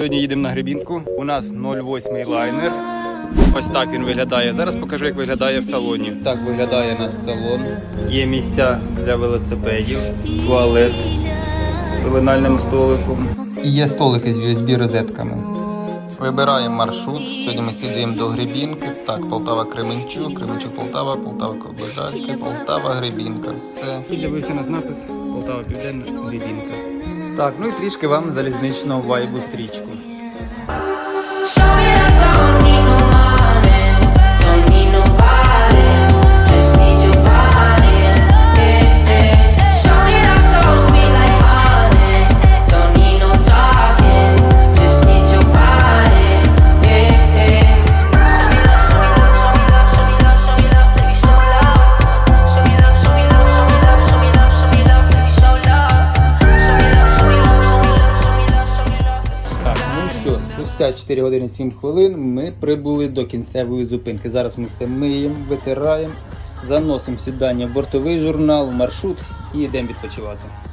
Сьогодні їдемо на грибінку. У нас 08 лайнер. Ось так він виглядає. Зараз покажу, як виглядає в салоні. Так виглядає наш салон. Є місця для велосипедів, туалет з пеленальним столиком. І є столики з USB розетками. Вибираємо маршрут. Сьогодні ми сідемо до Гребінки. Так, Полтава Кременчук, Кременчук Полтава, Полтава Кобежаки, Полтава Гребінка. Все. І з'явився нас напис Полтава Південна Гребінка. Так, ну і трішки вам залізничного вайбу стрічку. Спустя 4 години 7 хвилин ми прибули до кінцевої зупинки. Зараз ми все миємо, витираємо, заносимо сідання в бортовий журнал, маршрут і йдемо відпочивати.